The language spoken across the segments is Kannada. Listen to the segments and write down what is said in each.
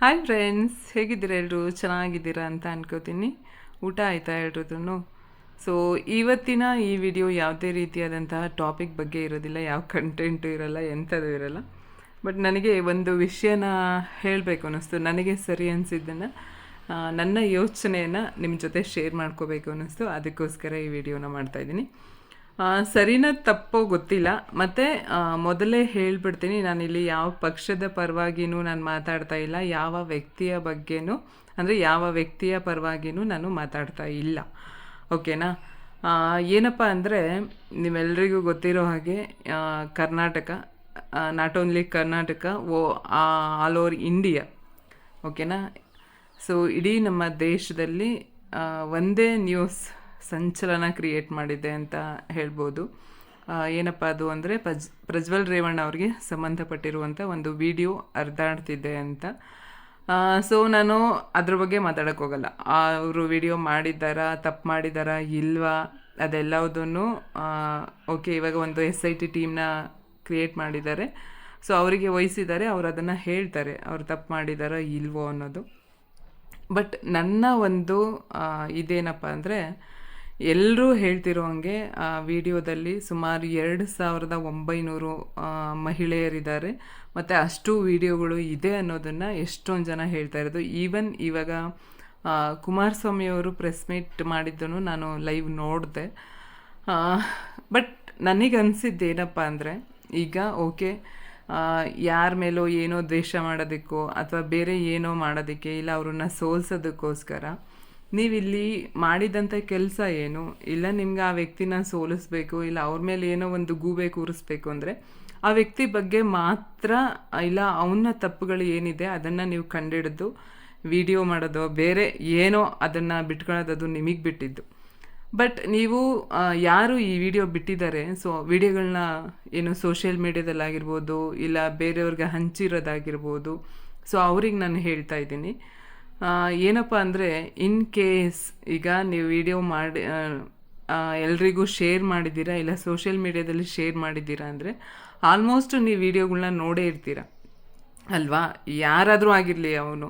ಹಾಯ್ ಫ್ರೆಂಡ್ಸ್ ಹೇಗಿದ್ದೀರಾ ಎಲ್ಲರೂ ಚೆನ್ನಾಗಿದ್ದೀರಾ ಅಂತ ಅನ್ಕೋತೀನಿ. ಊಟ ಆಯಿತಾ ಎಲ್ರದ್ದು ಸೊ ಇವತ್ತಿನ ಈ ವಿಡಿಯೋ ಯಾವುದೇ ರೀತಿಯಾದಂತಹ ಟಾಪಿಕ್ ಬಗ್ಗೆ ಇರೋದಿಲ್ಲ. ಯಾವ ಕಂಟೆಂಟು ಇರಲ್ಲ, ಎಂಥದ್ದು ಇರಲ್ಲ. ಬಟ್ ನನಗೆ ಒಂದು ವಿಷಯನ ಹೇಳಬೇಕು ಅನ್ನಿಸ್ತು. ನನಗೆ ಸರಿ ಅನಿಸಿದ್ದನ್ನು ನನ್ನ ಯೋಚನೆಯನ್ನು ನಿಮ್ಮ ಜೊತೆ ಶೇರ್ ಮಾಡ್ಕೋಬೇಕು ಅನ್ನಿಸ್ತು. ಅದಕ್ಕೋಸ್ಕರ ಈ ವಿಡಿಯೋನ ಮಾಡ್ತಾಯಿದ್ದೀನಿ ಸರಿನಾ ತಪ್ಪೋ ಗೊತ್ತಿಲ್ಲ. ಮತ್ತು ಮೊದಲೇ ಹೇಳ್ಬಿಡ್ತೀನಿ, ನಾನಿಲ್ಲಿ ಯಾವ ಪಕ್ಷದ ಪರವಾಗಿನೂ ನಾನು ಮಾತಾಡ್ತಾ ಇಲ್ಲ. ಯಾವ ವ್ಯಕ್ತಿಯ ಬಗ್ಗೆನೂ, ಅಂದರೆ ಯಾವ ವ್ಯಕ್ತಿಯ ಪರವಾಗಿನೂ ನಾನು ಮಾತಾಡ್ತಾ ಇಲ್ಲ. ಓಕೆನಾ? ಏನಪ್ಪ ಅಂದರೆ, ನಿಮ್ಮೆಲ್ರಿಗೂ ಗೊತ್ತಿರೋ ಹಾಗೆ Karnataka not only Karnataka, oh all over India ಓಕೆನಾ? ಸೊ ಇಡೀ ನಮ್ಮ ದೇಶದಲ್ಲಿ ಒಂದೇ ನ್ಯೂಸ್ ಸಂಚಲನ ಕ್ರಿಯೇಟ್ ಮಾಡಿದೆ ಅಂತ ಹೇಳ್ಬೋದು. ಏನಪ್ಪ ಅದು ಅಂದರೆ ಪ್ರಜ್, ಪ್ರಜ್ವಲ್ ರೇವಣ್ಣ ಅವ್ರಿಗೆ ಸಂಬಂಧಪಟ್ಟಿರುವಂಥ ಒಂದು ವಿಡಿಯೋ ಅರ್ಧಾಡ್ತಿದೆ ಅಂತ. ಸೊ ನಾನು ಅದ್ರ ಬಗ್ಗೆ ಮಾತಾಡೋಕ್ಕೆ ಹೋಗಲ್ಲ. ಅವರು ವಿಡಿಯೋ ಮಾಡಿದ್ದಾರಾ, ತಪ್ಪು ಮಾಡಿದ್ದಾರಾ, ಇಲ್ವಾ, ಅದೆಲ್ಲವುದನ್ನು ಓಕೆ ಇವಾಗ ಒಂದು ಎಸ್ ಐ ಟಿ ಟೀಮ್ನ ಕ್ರಿಯೇಟ್ ಮಾಡಿದ್ದಾರೆ. ಸೊ ಅವರಿಗೆ ವಹಿಸಿದ್ದಾರೆ, ಅವ್ರು ಅದನ್ನು ಹೇಳ್ತಾರೆ, ಅವ್ರು ತಪ್ಪು ಮಾಡಿದ್ದಾರಾ, ಇಲ್ವೋ ಅನ್ನೋದು. ಬಟ್ ನನ್ನ ಒಂದು ಇದೇನಪ್ಪ ಅಂದರೆ ಎಲ್ಲರೂ ಹೇಳ್ತಿರೋ ಹಂಗೆ, ಆ, ವಿಡಿಯೋದಲ್ಲಿ ಸುಮಾರು ಎರಡು ಸಾವಿರದ ಒಂಬೈನೂರು ಮಹಿಳೆಯರಿದ್ದಾರೆ. ಮತ್ತು ಅಷ್ಟು ವಿಡಿಯೋಗಳು ಇದೆ ಅನ್ನೋದನ್ನು ಎಷ್ಟೊಂದು ಜನ ಹೇಳ್ತಾ ಇರೋದು. ಈವನ್ ಇವಾಗ ಕುಮಾರಸ್ವಾಮಿಯವರು ಪ್ರೆಸ್ ಮೀಟ್ ಮಾಡಿದ್ದನ್ನು ನಾನು ಲೈವ್ ನೋಡಿದೆ. ಬಟ್ ನನಗೆ ಅನಿಸಿದ್ದು ಏನಪ್ಪ ಅಂದರೆ, ಈಗ ಓಕೆ ಯಾರ ಮೇಲೋ ಏನೋ ದ್ವೇಷ ಮಾಡೋದಕ್ಕೋ ಅಥವಾ ಬೇರೆ ಏನೋ ಮಾಡೋದಕ್ಕೆ ಇಲ್ಲ ಅವ್ರನ್ನ ಸೋಲ್ಸೋದಕ್ಕೋಸ್ಕರ ನೀವಿಲ್ಲಿ ಮಾಡಿದಂಥ ಕೆಲಸ ಏನು? ಇಲ್ಲ ನಿಮ್ಗೆ ಆ ವ್ಯಕ್ತಿನ ಸೋಲಿಸ್ಬೇಕು, ಇಲ್ಲ ಅವ್ರ ಮೇಲೆ ಏನೋ ಒಂದು ಗೂಬೆ ಕೂರಿಸ್ಬೇಕು ಅಂದರೆ ಆ ವ್ಯಕ್ತಿ ಬಗ್ಗೆ ಮಾತ್ರ, ಇಲ್ಲ ಅವನ ತಪ್ಪುಗಳು ಏನಿದೆ ಅದನ್ನು ನೀವು ಕಂಡಿಡಿದು ವಿಡಿಯೋ ಮಾಡೋದು, ಬೇರೆ ಏನೋ ಅದನ್ನು ಬಿಟ್ಕೊಳ್ಳೋದು ನಿಮಗೆ ಬಿಟ್ಟಿದ್ದು. ಬಟ್ ನೀವು ಯಾರು ಈ ವಿಡಿಯೋ ಬಿಟ್ಟಿದ್ದಾರೆ? ಸೊ ವಿಡಿಯೋಗಳನ್ನ ಏನು ಸೋಷಿಯಲ್ ಮೀಡ್ಯಾದಲ್ಲಾಗಿರ್ಬೋದು ಇಲ್ಲ ಬೇರೆಯವ್ರಿಗೆ ಹಂಚಿರೋದಾಗಿರ್ಬೋದು, ಸೊ, ಅವ್ರಿಗೆ ನಾನು ಹೇಳ್ತಾ ಇದ್ದೀನಿ. ಏನಪ್ಪ ಅಂದರೆ ಇನ್ ಕೇಸ್ ಈಗ ನೀವು ವಿಡಿಯೋ ಮಾಡಿ ಎಲ್ರಿಗೂ ಶೇರ್ ಮಾಡಿದ್ದೀರಾ, ಇಲ್ಲ ಸೋಷಿಯಲ್ ಮೀಡ್ಯಾದಲ್ಲಿ ಶೇರ್ ಮಾಡಿದ್ದೀರಾ ಅಂದರೆ ಆಲ್ಮೋಸ್ಟ್ ನೀವು ವಿಡಿಯೋಗಳನ್ನ ನೋಡೇ ಇರ್ತೀರ. ಅಲ್ವಾ? ಯಾರಾದರೂ ಆಗಿರಲಿ ಅವನು.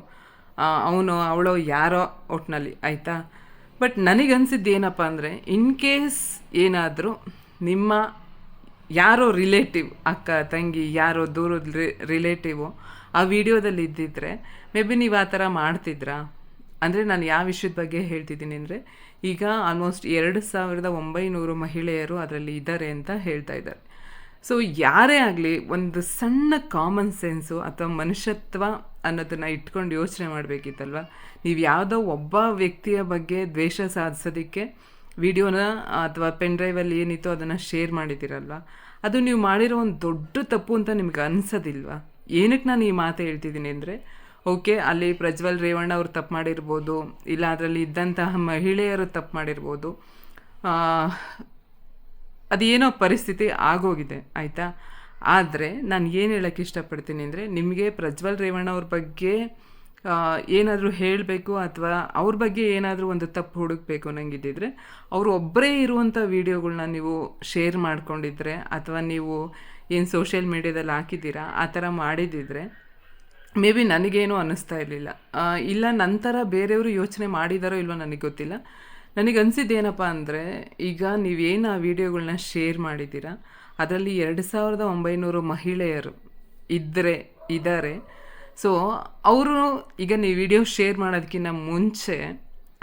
ಅವನು, ಅವಳು, ಯಾರೋ ಒಟ್ಟಿನಲ್ಲಿ ಆಯಿತಾ? ಬಟ್ ನನಗನ್ಸಿದ್ದು ಏನಪ್ಪ ಅಂದರೆ ಇನ್ ಕೇಸ್ ಏನಾದರೂ ನಿಮ್ಮ ಯಾರೋ ರಿಲೇಟಿವ್ ಅಕ್ಕ, ತಂಗಿ, ಯಾರೋ ದೂರದ ರಿಲೇಟಿವು ಆ ವಿಡಿಯೋದಲ್ಲಿ ಇದ್ದಿದ್ರೆ, ಮೇ ಬಿ ನೀವು ಆ ಥರ ಮಾಡ್ತಿದ್ರಾ? ಅಂದರೆ ನಾನು ಯಾವ ವಿಷಯದ ಬಗ್ಗೆ ಹೇಳ್ತಿದ್ದೀನಿ ಅಂದರೆ, ಈಗ ಆಲ್ಮೋಸ್ಟ್ ಎರಡು ಸಾವಿರದ ಒಂಬೈನೂರು ಮಹಿಳೆಯರು ಅದರಲ್ಲಿ ಇದ್ದಾರೆ ಅಂತ ಹೇಳ್ತಾ ಇದ್ದಾರೆ. ಸೊ ಯಾರೇ ಆಗಲಿ ಒಂದು ಸಣ್ಣ ಕಾಮನ್ ಸೆನ್ಸು ಅಥವಾ ಮನುಷ್ಯತ್ವ ಅನ್ನೋದನ್ನು ಇಟ್ಕೊಂಡು ಯೋಚನೆ ಮಾಡಬೇಕಿತ್ತಲ್ವ? ನೀವು ಯಾವುದೋ ಒಬ್ಬ ವ್ಯಕ್ತಿಯ ಬಗ್ಗೆ ದ್ವೇಷ ಸಾಧಿಸೋದಕ್ಕೆ ವಿಡಿಯೋನ ಅಥವಾ ಪೆನ್ ಡ್ರೈವಲ್ಲಿ ಏನಿತ್ತು ಅದನ್ನು ಶೇರ್ ಮಾಡಿದ್ದೀರಲ್ವ? ಅದು ನೀವು ಮಾಡಿರೋ ಒಂದು ದೊಡ್ಡ ತಪ್ಪು ಅಂತ ನಿಮ್ಗೆ ಅನ್ಸೋದಿಲ್ವಾ? ಏನಕ್ಕೆ ನಾನು ಈ ಮಾತು ಹೇಳ್ತಿದ್ದೀನಿ ಅಂದರೆ, ಓಕೆ, ಅಲ್ಲಿ ಪ್ರಜ್ವಲ್ ರೇವಣ್ಣ ಅವರು ತಪ್ಪು ಮಾಡಿರ್ಬೋದು, ಇಲ್ಲ ಅದರಲ್ಲಿ ಇದ್ದಂತಹ ಮಹಿಳೆಯರು ತಪ್ಪು ಮಾಡಿರ್ಬೋದು ಅದೇನೋ ಪರಿಸ್ಥಿತಿ ಆಗೋಗಿದೆ, ಆಯಿತಾ? ಆದರೆ ನಾನು ಏನು ಹೇಳೋಕ್ಕೆ ಇಷ್ಟಪಡ್ತೀನಿ ಅಂದರೆ, ನಿಮಗೆ ಪ್ರಜ್ವಲ್ ರೇವಣ್ಣ ಅವ್ರ ಬಗ್ಗೆ ಏನಾದರೂ ಹೇಳಬೇಕು ಅಥವಾ ಅವ್ರ ಬಗ್ಗೆ ಏನಾದರೂ ಒಂದು ತಪ್ಪು ಹುಡುಕಬೇಕು ನಂಗಿದ್ದಿದ್ರೆ ಅವರು ಒಬ್ಬರೇ ಇರುವಂಥ ವೀಡಿಯೋಗಳ್ನ ನೀವು ಶೇರ್ ಮಾಡ್ಕೊಂಡಿದ್ರೆ ಅಥವಾ ನೀವು ಏನು ಸೋಷಿಯಲ್ ಮೀಡ್ಯಾದಲ್ಲಿ ಹಾಕಿದ್ದೀರಾ, ಆ ಥರ ಮಾಡಿದ್ದಿದ್ರೆ ಮೇ ಬಿ ನನಗೇನು ಅನ್ನಿಸ್ತಾ ಇರಲಿಲ್ಲ. ಇಲ್ಲ ನಂತರ ಬೇರೆಯವರು ಯೋಚನೆ ಮಾಡಿದಾರೋ ಇಲ್ವೋ ನನಗೆ ಗೊತ್ತಿಲ್ಲ. ನನಗೆ ಅನಿಸಿದ್ದೇನಪ್ಪ ಅಂದರೆ, ಈಗ ನೀವೇನು ಆ ವಿಡಿಯೋಗಳನ್ನ ಶೇರ್ ಮಾಡಿದ್ದೀರಾ, ಅದರಲ್ಲಿ ಎರಡು ಸಾವಿರದ ಒಂಬೈನೂರು ಮಹಿಳೆಯರು ಇದ್ದರೆ ಇದ್ದಾರೆ ಸೊ ಅವರು ಈಗ ನೀವು ವಿಡಿಯೋ ಶೇರ್ ಮಾಡೋದಕ್ಕಿಂತ ಮುಂಚೆ,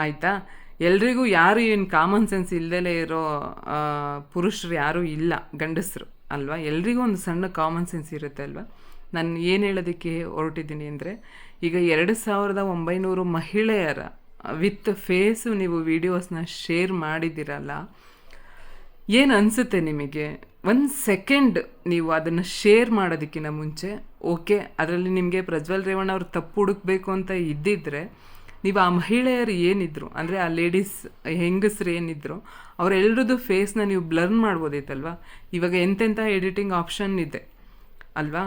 ಆಯಿತಾ? ಎಲ್ರಿಗೂ ಯಾರು ಏನು ಕಾಮನ್ ಸೆನ್ಸ್ ಇಲ್ದಲೇ ಇರೋ ಪುರುಷರು ಯಾರೂ ಇಲ್ಲ, ಗಂಡಸರು, ಅಲ್ವಾ? ಎಲ್ರಿಗೂ ಒಂದು ಸಣ್ಣ ಕಾಮನ್ ಸೆನ್ಸ್ ಇರುತ್ತೆ ಅಲ್ವಾ? ನಾನು ಏನು ಹೇಳೋದಕ್ಕೆ ಹೊರಟಿದ್ದೀನಿ ಅಂದರೆ, ಈಗ ಎರಡು ಸಾವಿರದ ಒಂಬೈನೂರು ಮಹಿಳೆಯರ ವಿತ್ ಫೇಸು ನೀವು ವಿಡಿಯೋಸ್ನ ಶೇರ್ ಮಾಡಿದ್ದೀರಲ್ಲ ಏನು ಅನಿಸುತ್ತೆ ನಿಮಗೆ? ಒಂದು ಸೆಕೆಂಡ್ ನೀವು ಅದನ್ನು ಶೇರ್ ಮಾಡೋದಕ್ಕಿಂತ ಮುಂಚೆ ಓಕೆ ಅದರಲ್ಲಿ ನಿಮಗೆ ಪ್ರಜ್ವಲ್ ರೇವಣ್ಣ ಅವ್ರು ತಪ್ಪು ಹುಡುಕ್ಬೇಕು ಅಂತ ಇದ್ದಿದ್ರೆ, ನೀವು ಆ ಮಹಿಳೆಯರು ಏನಿದ್ರು, ಅಂದರೆ ಆ ಲೇಡೀಸ್ ಹೆಂಗಸರು ಏನಿದ್ರು ಅವರೆಲ್ಲರದ್ದು ಫೇಸ್ನ ನೀವು ಬ್ಲರ್ನ್ ಮಾಡ್ಬೋದಿತ್ತಲ್ವಾ? ಇವಾಗ ಎಂತೆಂಥ ಎಡಿಟಿಂಗ್ ಆಪ್ಷನ್ ಇದೆ, ಅಲ್ವಾ?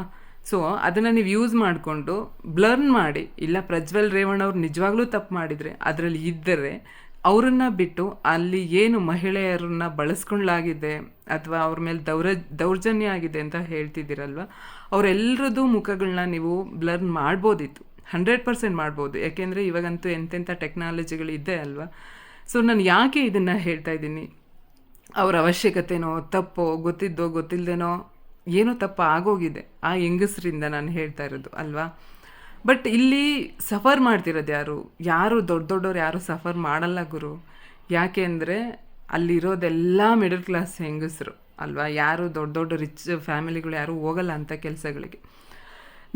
ಸೊ ಅದನ್ನು ನೀವು ಯೂಸ್ ಮಾಡಿಕೊಂಡು ಬ್ಲರ್ನ್ ಮಾಡಿ, ಇಲ್ಲ ಪ್ರಜ್ವಲ್ ರೇವಣ್ಣ ಅವ್ರು ನಿಜವಾಗ್ಲೂ ತಪ್ಪು ಮಾಡಿದರೆ, ಅದರಲ್ಲಿ ಇದ್ದರೆ ಅವರನ್ನ ಬಿಟ್ಟು ಅಲ್ಲಿ ಏನು ಮಹಿಳೆಯರನ್ನ ಬಳಸ್ಕೊಳ್ಳಾಗಿದೆ ಅಥವಾ ಅವ್ರ ಮೇಲೆ ದೌರ, ದೌರ್ಜನ್ಯ ಆಗಿದೆ ಅಂತ ಹೇಳ್ತಿದ್ದೀರಲ್ವ? ಅವರೆಲ್ಲರದ್ದು ಮುಖಗಳನ್ನ ನೀವು ಬ್ಲರ್ ಮಾಡ್ಬೋದಿತ್ತು. ಹಂಡ್ರೆಡ್ ಪರ್ಸೆಂಟ್ ಮಾಡ್ಬೋದು. ಯಾಕೆಂದರೆ ಇವಾಗಂತೂ ಎಂತೆಂಥ ಟೆಕ್ನಾಲಜಿಗಳಿದೆ ಅಲ್ವಾ? ಸೊ ನಾನು ಯಾಕೆ ಇದನ್ನು ಹೇಳ್ತಾ ಇದ್ದೀನಿ? ಅವರ ಅವಶ್ಯಕತೆನೋ, ತಪ್ಪೋ, ಗೊತ್ತಿದ್ದೋ ಗೊತ್ತಿಲ್ಲದೇನೋ ಏನೋ ತಪ್ಪು ಆಗೋಗಿದೆ ಆ ಹೆಂಗಸರಿಂದ ನಾನು ಹೇಳ್ತಾ ಇರೋದು ಅಲ್ವಾ? ಬಟ್ ಇಲ್ಲಿ ಸಫರ್ ಮಾಡ್ತಿರೋದು ಯಾರು? ಯಾರು ದೊಡ್ಡ ದೊಡ್ಡವ್ರು ಯಾರು ಸಫರ್ ಮಾಡಲ್ಲ ಗುರು. ಯಾಕೆ ಅಂದರೆ ಅಲ್ಲಿರೋದೆಲ್ಲ ಮಿಡಲ್ ಕ್ಲಾಸ್ ಹೆಂಗಸರು, ಅಲ್ವಾ? ಯಾರು ದೊಡ್ಡ ದೊಡ್ಡ ರಿಚ್ ಫ್ಯಾಮಿಲಿಗಳು ಯಾರು ಹೋಗಲ್ಲ ಅಂಥ ಕೆಲಸಗಳಿಗೆ.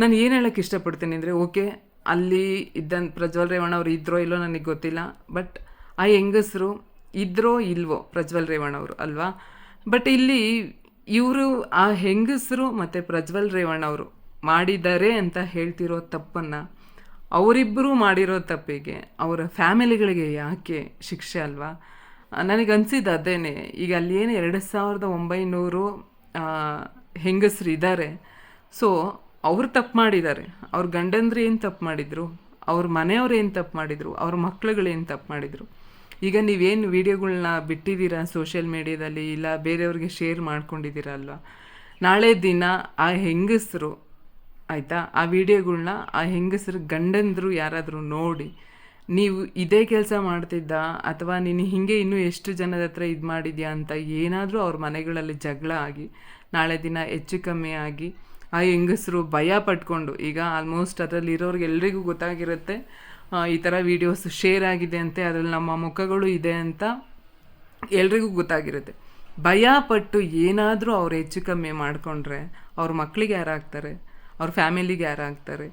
ನಾನು ಏನು ಹೇಳೋಕ್ಕೆ ಇಷ್ಟಪಡ್ತೀನಿ ಅಂದರೆ ಓಕೆ ಅಲ್ಲಿ ಇದ್ದಂಥ ಪ್ರಜ್ವಲ್ ರೇವಣ್ಣ ಅವ್ರು ಇದ್ರೋ ಇಲ್ಲೋ ನನಗೆ ಗೊತ್ತಿಲ್ಲ ಬಟ್ ಆ ಹೆಂಗಸರು ಇದ್ರೋ ಇಲ್ವೋ ಪ್ರಜ್ವಲ್ ರೇವಣ್ಣ ಅವರು, ಅಲ್ವಾ? ಬಟ್ ಇಲ್ಲಿ ಇವರು ಆ ಹೆಂಗಸರು ಮತ್ತು ಪ್ರಜ್ವಲ್ ರೇವಣ್ಣ ಅವರು ಮಾಡಿದ್ದಾರೆ ಅಂತ ಹೇಳ್ತಿರೋ ತಪ್ಪನ್ನು ಅವರಿಬ್ಬರು ಮಾಡಿರೋ ತಪ್ಪಿಗೆ, ಅವರ ಫ್ಯಾಮಿಲಿಗಳಿಗೆ ಯಾಕೆ ಶಿಕ್ಷೆ ಅಲ್ವಾ? ನನಗೆ ಅನಿಸಿದ್ದು ಅದೇನೆ, ಈಗ ಅಲ್ಲಿ ಏನು ಎರಡು ಸಾವಿರದ ಒಂಬೈನೂರು ಹೆಂಗಸರು ಇದ್ದಾರೆ ಸೊ ಅವ್ರು ತಪ್ಪು ಮಾಡಿದ್ದಾರೆ. ಅವ್ರ ಗಂಡಂದ್ರೆ ಏನು ತಪ್ಪು ಮಾಡಿದರು? ಅವ್ರ ಮನೆಯವ್ರು ಏನು ತಪ್ಪು ಮಾಡಿದರು? ಅವ್ರ ಮಕ್ಳುಗಳೇನು ತಪ್ಪು ಮಾಡಿದರು? ಈಗ ನೀವೇನು ವೀಡಿಯೋಗಳ್ನ ಬಿಟ್ಟಿದ್ದೀರಾ ಸೋಷಿಯಲ್ ಮೀಡಿಯಾದಲ್ಲಿ ಇಲ್ಲ ಬೇರೆಯವ್ರಿಗೆ ಶೇರ್ ಮಾಡ್ಕೊಂಡಿದ್ದೀರಾ ಅಲ್ವಾ? ನಾಳೆ ದಿನ ಆ ಹೆಂಗಸರು ಆಯಿತಾ? ಆ ವಿಡಿಯೋಗಳನ್ನ ಆ ಹೆಂಗಸರು ಗಂಡಂದರು ಯಾರಾದರೂ ನೋಡಿ, ನೀವು ಇದೇ ಕೆಲಸ ಮಾಡ್ತಿದ್ದ ಅಥವಾ ನೀನು ಹೀಗೆ ಇನ್ನೂ ಎಷ್ಟು ಜನದ ಹತ್ರ ಇದು ಮಾಡಿದ್ಯಾ ಅಂತ ಏನಾದರೂ ಅವ್ರ ಮನೆಗಳಲ್ಲಿ ಜಗಳ ಆಗಿ, ನಾಳೆ ದಿನ ಹೆಚ್ಚು ಕಮ್ಮಿ ಆಗಿ ಆ ಹೆಂಗಸರು ಭಯ ಪಟ್ಕೊಂಡು, ಈಗ ಆಲ್ಮೋಸ್ಟ್ ಅದರಲ್ಲಿ ಇರೋರಿಗೆ ಎಲ್ರಿಗೂ ಗೊತ್ತಾಗಿರುತ್ತೆ ಈ ಥರ ವೀಡಿಯೋಸ್ ಶೇರ್ ಆಗಿದೆ ಅಂತೆ, ಅದರಲ್ಲಿ ನಮ್ಮ ಮುಖಗಳು ಇದೆ ಅಂತ ಎಲ್ರಿಗೂ ಗೊತ್ತಾಗಿರುತ್ತೆ. ಭಯ ಪಟ್ಟು ಏನಾದರೂ ಅವ್ರು ಹೆಚ್ಚು ಕಮ್ಮಿ ಮಾಡಿಕೊಂಡ್ರೆ, ಅವ್ರ ಮಕ್ಕಳಿಗೆ ಯಾರಾಗ್ತಾರೆ? ಅವ್ರ ಫ್ಯಾಮಿಲಿಗೆ ಯಾರಾಗ್ತಾರೆ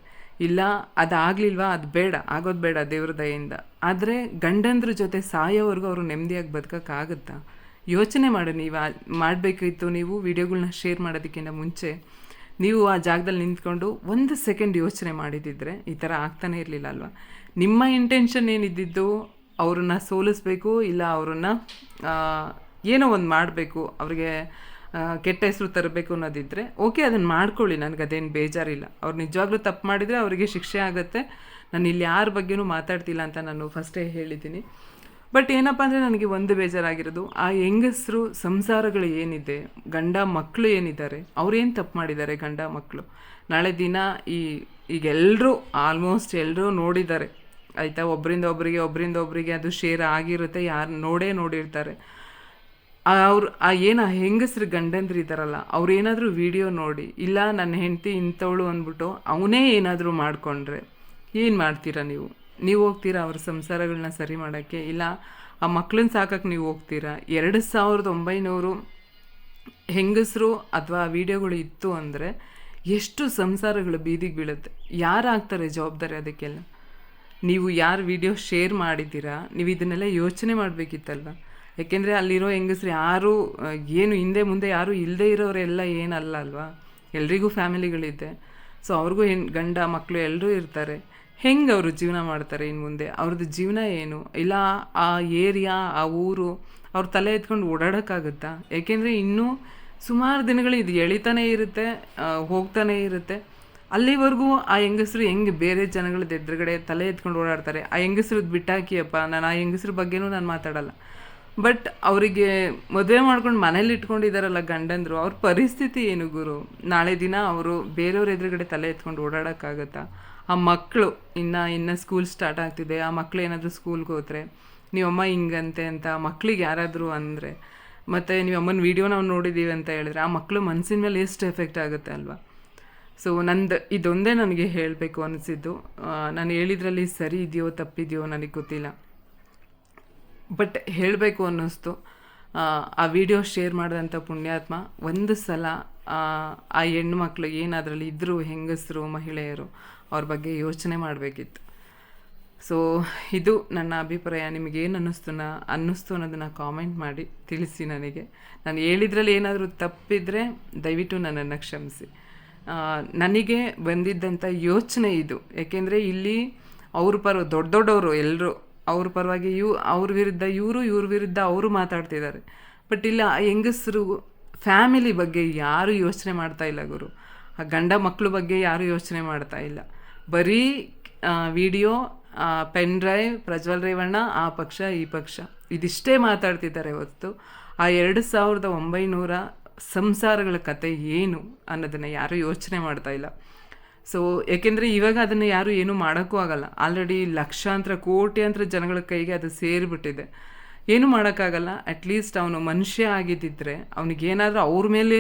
ಇಲ್ಲ, ಅದಾಗಲಿಲ್ವಾ? ಅದು ಬೇಡ, ಆಗೋದು ಬೇಡ ದೇವ್ರ ದಯೆಯಿಂದ. ಆದರೆ ಗಂಡಂದ್ರ ಜೊತೆ ಸಾಯೋವರೆಗೂ ಅವರು ನೆಮ್ಮದಿಯಾಗಿ ಬದುಕೋಕ್ಕಾಗುತ್ತಾ ಯೋಚನೆ ಮಾಡಿ ನೀವು ಮಾಡಬೇಕಿತ್ತು ನೀವು, ವಿಡಿಯೋಗಳ್ನ ಶೇರ್ ಮಾಡೋದಕ್ಕಿಂತ ಮುಂಚೆ. ನೀವು ಆ ಜಾಗದಲ್ಲಿ ನಿಂತ್ಕೊಂಡು ಒಂದು ಸೆಕೆಂಡ್ ಯೋಚನೆ ಮಾಡಿದಿದ್ರೆ ಈ ಥರ ಆಗ್ತಾನೆ ಇರಲಿಲ್ಲ ಅಲ್ವಾ? ನಿಮ್ಮ ಇಂಟೆನ್ಷನ್ ಏನಿದ್ದಿದ್ದು? ಅವ್ರನ್ನ ಸೋಲಿಸ್ಬೇಕು, ಇಲ್ಲ ಅವ್ರನ್ನ ಏನೋ ಒಂದು ಮಾಡಬೇಕು, ಅವ್ರಿಗೆ ಕೆಟ್ಟ ಹೆಸರು ತರಬೇಕು ಅನ್ನೋದಿದ್ರೆ ಓಕೆ ಅದನ್ನು ಮಾಡ್ಕೊಳ್ಳಿ, ನನಗೆ ಅದೇನು ಬೇಜಾರಿಲ್ಲ. ಅವ್ರು ನಿಜವಾಗ್ಲೂ ತಪ್ಪು ಮಾಡಿದರೆ ಅವರಿಗೆ ಶಿಕ್ಷೆ ಆಗುತ್ತೆ. ನಾನು ಇಲ್ಲಿ ಯಾರ ಬಗ್ಗೆನೂ ಮಾತಾಡ್ತಿಲ್ಲ ಅಂತ ನಾನು ಫಸ್ಟೇ ಹೇಳಿದ್ದೀನಿ. ಬಟ್ ಏನಪ್ಪ ಅಂದರೆ ನನಗೆ ಒಂದು ಬೇಜಾರಾಗಿರೋದು, ಆ ಹೆಂಗಸರು ಸಂಸಾರಗಳು ಏನಿದೆ, ಗಂಡ ಮಕ್ಕಳು ಏನಿದ್ದಾರೆ ಅವ್ರೇನು ತಪ್ಪು ಮಾಡಿದ್ದಾರೆ ಗಂಡ ಮಕ್ಕಳು ನಾಳೆ ದಿನ ಈ ಈಗೆಲ್ಲರೂ ಆಲ್ಮೋಸ್ಟ್ ಎಲ್ಲರೂ ನೋಡಿದ್ದಾರೆ. ಆಯಿತಾ ಒಬ್ಬರಿಂದ ಒಬ್ಬರಿಗೆ ಒಬ್ಬರಿಂದ ಒಬ್ಬರಿಗೆ ಅದು ಶೇರ್ ಆಗಿರುತ್ತೆ, ಯಾರು ನೋಡೇ ನೋಡಿರ್ತಾರೆ. ಅವ್ರು ಆ ಏನು ಹೆಂಗಸ್ರು ಗಂಡಂದ್ರು ಇದ್ದಾರಲ್ಲ ಅವ್ರೇನಾದರೂ ವಿಡಿಯೋ ನೋಡಿ, ಇಲ್ಲ ನನ್ನ ಹೆಂಡತಿ ಇಂಥವಳು ಅಂದ್ಬಿಟ್ಟು ಅವನೇ ಏನಾದರೂ ಮಾಡಿಕೊಂಡ್ರೆ ಏನು ಮಾಡ್ತೀರಾ ನೀವು? ನೀವು ಹೋಗ್ತೀರಾ ಅವ್ರ ಸಂಸಾರಗಳನ್ನ ಸರಿ ಮಾಡೋಕ್ಕೆ? ಇಲ್ಲ ಆ ಮಕ್ಕಳನ್ನ ಸಾಕಕ್ಕೆ ನೀವು ಹೋಗ್ತೀರಾ? ಎರಡು ಸಾವಿರದ ಒಂಬೈನೂರು ಹೆಂಗಸರು ಅಥವಾ ವಿಡಿಯೋಗಳು ಇತ್ತು ಅಂದರೆ ಎಷ್ಟು ಸಂಸಾರಗಳು ಬೀದಿಗೆ ಬೀಳುತ್ತೆ. ಯಾರು ಆಗ್ತಾರೆ ಜವಾಬ್ದಾರಿ ಅದಕ್ಕೆಲ್ಲ? ನೀವು ಯಾರು ವಿಡಿಯೋ ಶೇರ್ ಮಾಡಿದ್ದೀರಾ? ನೀವು ಇದನ್ನೆಲ್ಲ ಯೋಚನೆ ಮಾಡಬೇಕಿತ್ತಲ್ವ? ಯಾಕೆಂದರೆ ಅಲ್ಲಿರೋ ಹೆಂಗಸ್ರು ಯಾರು ಏನು ಹಿಂದೆ ಮುಂದೆ ಯಾರು ಇಲ್ಲದೆ ಇರೋರೆಲ್ಲ ಏನಲ್ಲ ಅಲ್ವಾ? ಎಲ್ರಿಗೂ ಫ್ಯಾಮಿಲಿಗಳಿದೆ. ಸೊ ಅವ್ರಿಗೂ ಹೆಣ್, ಗಂಡ ಮಕ್ಕಳು ಎಲ್ಲರೂ ಇರ್ತಾರೆ. ಹೆಂಗೆ ಅವರು ಜೀವನ ಮಾಡ್ತಾರೆ ಇನ್ನು ಮುಂದೆ? ಅವ್ರದ್ದು ಜೀವನ ಏನು? ಇಲ್ಲ ಆ ಏರಿಯಾ, ಆ ಊರು, ಅವ್ರ ತಲೆ ಎತ್ಕೊಂಡು ಓಡಾಡೋಕ್ಕಾಗುತ್ತಾ? ಏಕೆಂದರೆ ಇನ್ನೂ ಸುಮಾರು ದಿನಗಳು ಇದು ಎಳಿತಾನೇ ಇರುತ್ತೆ ಹೋಗ್ತಾನೆ ಹೋಗ್ತಾನೇ ಇರುತ್ತೆ. ಅಲ್ಲಿವರೆಗೂ ಆ ಹೆಂಗಸರು ಹೆಂಗೆ ಬೇರೆ ಜನಗಳದ್ದು ಎದುರುಗಡೆ ತಲೆ ಎತ್ಕೊಂಡು ಓಡಾಡ್ತಾರೆ? ಆ ಹೆಂಗಸ್ರದ್ದು ಬಿಟ್ಟಾಕಿಯಪ್ಪ? ನಾನು ಆ ಹೆಂಗಸ್ರ ಬಗ್ಗೆನೂ ನಾನು ಮಾತಾಡಲ್ಲ. ಬಟ್ ಅವರಿಗೆ ಮದುವೆ ಮಾಡ್ಕೊಂಡು ಮನೇಲಿ ಇಟ್ಕೊಂಡಿದ್ದಾರಲ್ಲ ಗಂಡಂದ್ರು, ಅವ್ರ ಪರಿಸ್ಥಿತಿ ಏನು ಗುರು? ನಾಳೆ ದಿನ ಅವರು ಬೇರೆಯವ್ರ ಎದುರುಗಡೆ ತಲೆ ಎತ್ಕೊಂಡು ಓಡಾಡೋಕ್ಕಾಗತ್ತಾ? ಆ ಮಕ್ಕಳು ಇನ್ನು ಇನ್ನು ಸ್ಕೂಲ್ ಸ್ಟಾರ್ಟ್ ಆಗ್ತಿದೆ, ಆ ಮಕ್ಳು ಏನಾದರೂ ಸ್ಕೂಲ್ಗೆ ಹೋದ್ರೆ? ನೀವಮ್ಮ ಹಿಂಗಂತೆ ಅಂತ ಮಕ್ಳಿಗೆ ಯಾರಾದರೂ ಅಂದರೆ? ಮತ್ತು ನೀವು ಅಮ್ಮನ ವೀಡಿಯೋ ನಾವು ನೋಡಿದ್ದೀವಿ ಅಂತ ಹೇಳಿದ್ರೆ, ಆ ಮಕ್ಕಳು ಮನಸ್ಸಿನ ಮೇಲೆ ಎಷ್ಟು ಎಫೆಕ್ಟ್ ಆಗುತ್ತೆ ಅಲ್ವಾ? ಸೊ ನಂದು ಇದೊಂದೇ ನನಗೆ ಹೇಳಬೇಕು ಅನಿಸಿದ್ದು. ನಾನು ಹೇಳಿದ್ರಲ್ಲಿ ಸರಿ ಇದೆಯೋ, ತಪ್ಪಿದೆಯೋ ನನಗೆ ಗೊತ್ತಿಲ್ಲ. ಬಟ್ ಹೇಳಬೇಕು ಅನ್ನಿಸ್ತು. ಆ, ವಿಡಿಯೋ ಶೇರ್ ಮಾಡಿದಂಥ ಪುಣ್ಯಾತ್ಮ ಒಂದು ಸಲ ಆ, ಹೆಣ್ಮಕ್ಳು ಏನಾದ್ರಲ್ಲಿ ಇದ್ದರು ಹೆಂಗಸರು ಮಹಿಳೆಯರು ಅವ್ರ ಬಗ್ಗೆ ಯೋಚನೆ ಮಾಡಬೇಕಿತ್ತು. ಸೊ ಇದು ನನ್ನ ಅಭಿಪ್ರಾಯ. ನಿಮಗೇನು ಅನ್ನಿಸ್ತು ನಾ ಅನ್ನಿಸ್ತು ಅನ್ನೋದನ್ನು ಕಾಮೆಂಟ್ ಮಾಡಿ ತಿಳಿಸಿ ನನಗೆ. ನಾನು ಹೇಳಿದ್ರಲ್ಲಿ ಏನಾದರೂ ತಪ್ಪಿದರೆ ದಯವಿಟ್ಟು ನನ್ನನ್ನು ಕ್ಷಮಿಸಿ. ನನಗೆ ಬಂದಿದ್ದಂಥ ಯೋಚನೆ ಇದು. ಯಾಕೆಂದರೆ ಇಲ್ಲಿ ಅವ್ರ ಪರ ದೊಡ್ಡ ದೊಡ್ಡವರು ಎಲ್ಲರೂ ಅವ್ರ ಪರವಾಗಿ ಇವ್ ಅವ್ರ ವಿರುದ್ಧ, ಇವರು ಇವ್ರ ವಿರುದ್ಧ ಅವರು ಮಾತಾಡ್ತಿದ್ದಾರೆ. ಬಟ್ ಇಲ್ಲ, ಆ ಹೆಂಗಸರು ಫ್ಯಾಮಿಲಿ ಬಗ್ಗೆ ಯಾರು ಯೋಚನೆ ಮಾಡ್ತಾ ಇಲ್ಲ ಗುರು. ಆ ಗಂಡ ಮಕ್ಕಳ ಬಗ್ಗೆ ಯಾರು ಯೋಚನೆ ಮಾಡ್ತಾ ಇಲ್ಲ. ಬರೀ video pen drive Prajwal Revanna, ಆ ಪಕ್ಷ, ಈ ಪಕ್ಷ. ಇದಿಷ್ಟೇ ಮಾತಾಡ್ತಿದ್ದಾರೆ ಹೊತ್ತು ಆ ಎರಡು ಸಾವಿರದ ಒಂಬೈನೂರ ಸಂಸಾರಗಳ ಕತೆ ಏನು ಅನ್ನೋದನ್ನು ಯಾರೂ ಯೋಚನೆ ಮಾಡ್ತಾ ಇಲ್ಲ. ಸೊ ಏಕೆಂದರೆ ಇವಾಗ ಅದನ್ನು ಯಾರು ಏನೂ ಮಾಡೋಕ್ಕೂ ಆಗಲ್ಲ. ಆಲ್ರೆಡಿ ಲಕ್ಷಾಂತರ, ಕೋಟ್ಯಾಂತರ ಜನಗಳ ಕೈಗೆ ಅದು ಸೇರಿಬಿಟ್ಟಿದೆ. ಏನು ಮಾಡೋಕ್ಕಾಗಲ್ಲ. ಅಟ್ಲೀಸ್ಟ್ ಅವನು ಮನುಷ್ಯ ಆಗಿದ್ದಿದ್ರೆ ಅವನಿಗೇನಾದರೂ ಅವ್ರ ಮೇಲೆ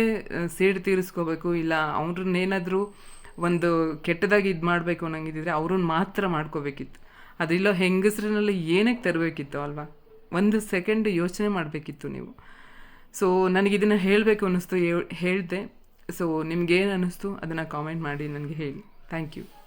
ಸೇಡು ತೀರಿಸ್ಕೋಬೇಕು, ಇಲ್ಲ ಅವ್ರನ್ನೇನಾದರೂ ಒಂದು ಕೆಟ್ಟದಾಗಿ ಇದು ಮಾಡಬೇಕು ಅನ್ನಂಗಿದ್ದಿದ್ರೆ ಅವ್ರನ್ನ ಮಾತ್ರ ಮಾಡ್ಕೋಬೇಕಿತ್ತು. ಅದಿಲ್ಲೋ ಹೆಂಗಸ್ರನ್ನೆಲ್ಲ ಏನಕ್ಕೆ ತರಬೇಕಿತ್ತು ಅಲ್ವಾ? ಒಂದು ಸೆಕೆಂಡ್ ಯೋಚನೆ ಮಾಡಬೇಕಿತ್ತು ನೀವು. ಸೊ ನನಗಿದನ್ನು ಹೇಳಬೇಕು ಅನ್ನಿಸ್ತು ಹೇಳಿದೆ. ಸೊ ನಿಮ್ಗೇನು ಅನ್ನಿಸ್ತು? ಅದನ್ನು ಕಾಮೆಂಟ್ ಮಾಡಿ ನನಗೆ ಹೇಳಿ. Thank you